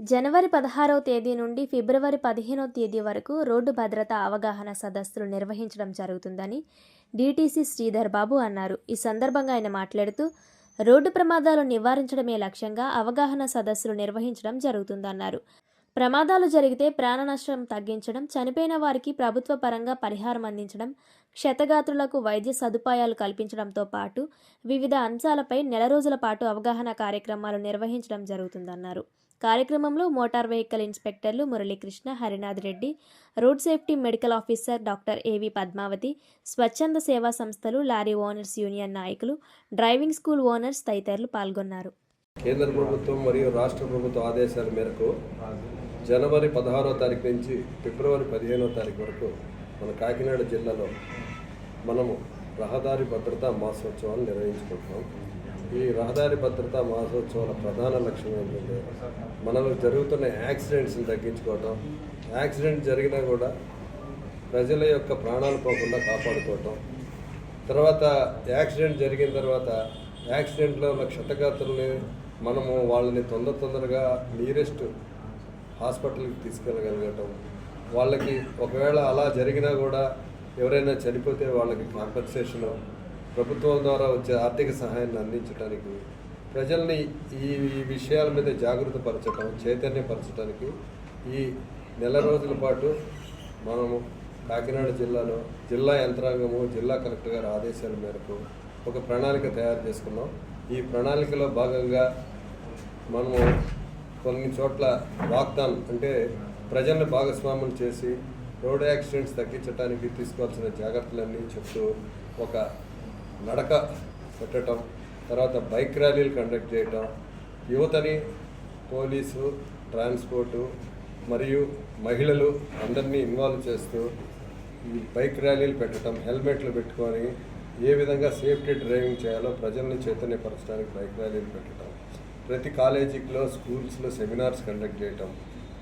జనవరి పదహారవ తేదీ నుండి ఫిబ్రవరి పదిహేనవ తేదీ వరకు రోడ్డు భద్రత అవగాహన సదస్సులు నిర్వహించడం జరుగుతుందని డీటీసీ శ్రీధర్ బాబు అన్నారు. ఈ సందర్భంగా ఆయన మాట్లాడుతూ రోడ్డు ప్రమాదాలు నివారించడమే లక్ష్యంగా అవగాహన సదస్సులు నిర్వహించడం జరుగుతుందన్నారు. ప్రమాదాలు జరిగితే ప్రాణ నష్టం తగ్గించడం చనిపోయిన వారికి ప్రభుత్వ పరంగా పరిహారం అందించడం క్షతగాత్రులకు వైద్య సదుపాయాలు కల్పించడంతో పాటు వివిధ అంశాలపై నెల రోజుల పాటు అవగాహన కార్యక్రమాలు నిర్వహించడం జరుగుతుందన్నారు. కార్యక్రమంలో motor vehicle ఇన్స్పెక్టర్లు Muralikrishna Harinath Reddy road safety medical officer doctor A V Padmavathi స్వచ్ఛంద సేవా సంస్థలు లారీ ఓనర్స్ యూనియన్ నాయకులు డ్రైవింగ్ స్కూల్ ఓనర్స్ తదితరులు పాల్గొన్నారు. కేంద్ర ప్రభుత్వం మరియు రాష్ట్ర ప్రభుత్వ ఆదేశాల మేరకు జనవరి పదహారో తారీఖు నుంచి ఫిబ్రవరి పదిహేనో తారీఖు వరకు మన కాకినాడ జిల్లాలో మనము రహదారి భద్రతా మాసోత్సవాలు నిర్వహించుకుంటున్నాం. ఈ రహదారి భద్రతా మహోత్సవాల ప్రధాన లక్ష్యం ఏంటంటే మనలో జరుగుతున్న యాక్సిడెంట్స్ని తగ్గించుకోవటం యాక్సిడెంట్ జరిగినా కూడా ప్రజల యొక్క ప్రాణాలు పోకుండా కాపాడుకోవటం తర్వాత యాక్సిడెంట్ జరిగిన తర్వాత యాక్సిడెంట్లో ఉన్న క్షతగాత్రుల్ని మనము వాళ్ళని తొందర తొందరగా నియరెస్ట్ హాస్పిటల్కి తీసుకెళ్ళగలగటం వాళ్ళకి ఒకవేళ అలా జరిగినా కూడా ఎవరైనా చనిపోతే వాళ్ళకి కాంపెన్సేషన్ ప్రభుత్వం ద్వారా వచ్చే ఆర్థిక సహాయాన్ని అందించడానికి ప్రజల్ని ఈ విషయాల మీద జాగృత పరచడం చైతన్యపరచడానికి ఈ నెల రోజుల పాటు మనము కాకినాడ జిల్లాలో జిల్లా యంత్రాంగము జిల్లా కలెక్టర్ గారి ఆదేశాల మేరకు ఒక ప్రణాళిక తయారు చేసుకున్నాం. ఈ ప్రణాళికలో భాగంగా మనము కొన్ని చోట్ల వాగ్దాన్ అంటే ప్రజల్ని భాగస్వాములు చేసి రోడ్ యాక్సిడెంట్స్ తగ్గించడానికి తీసుకోవాల్సిన జాగ్రత్తలన్నీ చెప్తూ ఒక నడక పెట్టడం తర్వాత బైక్ ర్యాలీలు కండక్ట్ చేయటం యువతని పోలీసు ట్రాన్స్పోర్టు మరియు మహిళలు అందరినీ ఇన్వాల్వ్ చేస్తూ ఈ బైక్ ర్యాలీలు పెట్టడం హెల్మెట్లు పెట్టుకొని ఏ విధంగా సేఫ్టీ డ్రైవింగ్ చేయాలో ప్రజల్ని చైతన్యపరచడానికి బైక్ ర్యాలీలు పెట్టడం ప్రతి కాలేజీలో స్కూల్స్లో సెమినార్స్ కండక్ట్ చేయటం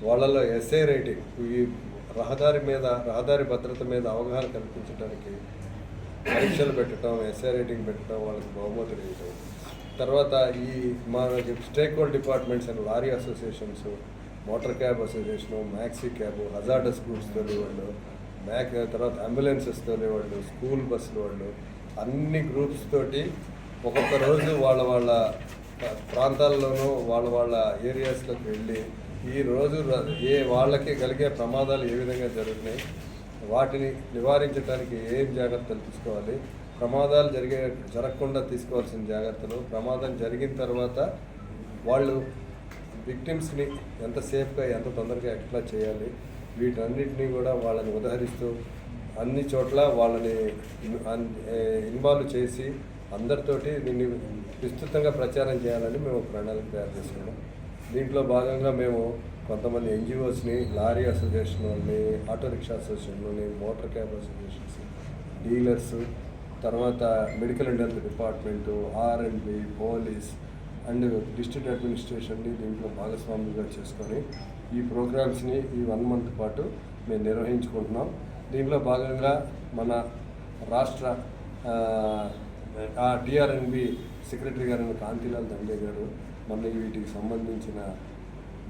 వాళ్ళలో ఎస్ఏ రైటింగ్ ఈ రహదారి మీద రహదారి భద్రత మీద అవగాహన కల్పించడానికి పరీక్షలు పెట్టడం ఎస్ఏ రేటింగ్ పెట్టడం వాళ్ళకి బహుమతులు ఇవ్వడం. తర్వాత ఈ మా stake hold departments and lorry associations motor cab association maxi cab hazardous goods తోలేవాళ్ళు మ్యాక్ తర్వాత అంబులెన్సెస్ తోలేవాళ్ళు స్కూల్ బస్సులు వాళ్ళు అన్ని గ్రూప్స్ తోటి ఒక్కొక్క రోజు వాళ్ళ వాళ్ళ ప్రాంతాల్లోనూ వాళ్ళ వాళ్ళ ఏరియాస్లోకి వెళ్ళి ఈ రోజు ఏ వాళ్ళకి కలిగే ప్రమాదాలు ఏ విధంగా జరుగుతున్నాయి వాటిని నివారించడానికి ఏం జాగ్రత్తలు తీసుకోవాలి? ప్రమాదాలు జరిగే జరగకుండా తీసుకోవాల్సిన జాగ్రత్తలు ప్రమాదం జరిగిన తర్వాత వాళ్ళు విక్టిమ్స్ని ఎంత సేఫ్గా ఎంత తొందరగా ఎట్లా చేయాలి? వీటన్నిటినీ కూడా వాళ్ళని ఉదహరిస్తూ అన్ని చోట్ల వాళ్ళని ఇన్వాల్వ్ చేసి అందరితోటి దీన్ని విస్తృతంగా ప్రచారం చేయాలని మేము ప్రణాళిక తయారు చేసుకున్నాం. దీంట్లో భాగంగా మేము కొంతమంది ఎన్జిఓస్ని లారీ అసోసియేషన్ వాళ్ళని auto rickshaw association motor cab associations dealers తర్వాత medical and health department R and B police and district అడ్మినిస్ట్రేషన్ని దీంట్లో భాగస్వాములుగా చేసుకొని ఈ ప్రోగ్రామ్స్ని ఈ వన్ మంత్ పాటు మేము నిర్వహించుకుంటున్నాం. దీంట్లో భాగంగా మన రాష్ట్ర ఆ, ఆ టిఆర్ఎన్బి సెక్రటరీ గారైన కాంతిలాల్ దండే గారు మళ్ళీ వీటికి సంబంధించిన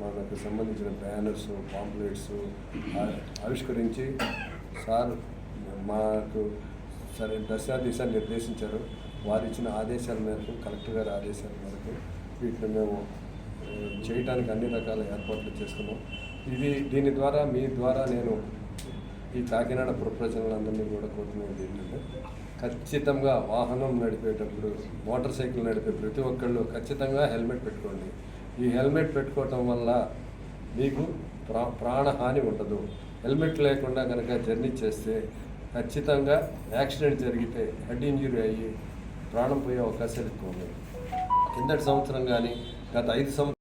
మనకు సంబంధించిన బ్యానర్స్ పాంప్లెట్స్ ఆవిష్కరించి సార్ మాకు సరే దశ నిర్దేశించారు. వారు ఇచ్చిన ఆదేశాల మేరకు కలెక్టర్ గారి ఆదేశాల మేరకు వీటిని మేము చేయటానికి అన్ని రకాల ఏర్పాట్లు చేసుకున్నాం. ఇది దీని ద్వారా మీ ద్వారా నేను ఈ కాకినాడ ప్రజలందరినీ కూడా కోరుకునేది ఏంటంటే ఖచ్చితంగా వాహనం నడిపేటప్పుడు మోటార్ సైకిల్ నడిపే ప్రతి ఒక్కళ్ళు ఖచ్చితంగా హెల్మెట్ పెట్టుకోండి. ఈ హెల్మెట్ పెట్టుకోవటం వల్ల మీకు ప్రా ప్రాణహాని ఉండదు. హెల్మెట్ లేకుండా కనుక జర్నీ చేస్తే ఖచ్చితంగా యాక్సిడెంట్ జరిగితే హెడ్ ఇంజురీ అయ్యి ప్రాణం పోయే అవకాశాలు ఎక్కువ ఉన్నాయి. కిందటి సంవత్సరం కానీ గత ఐదు సంవత్సరం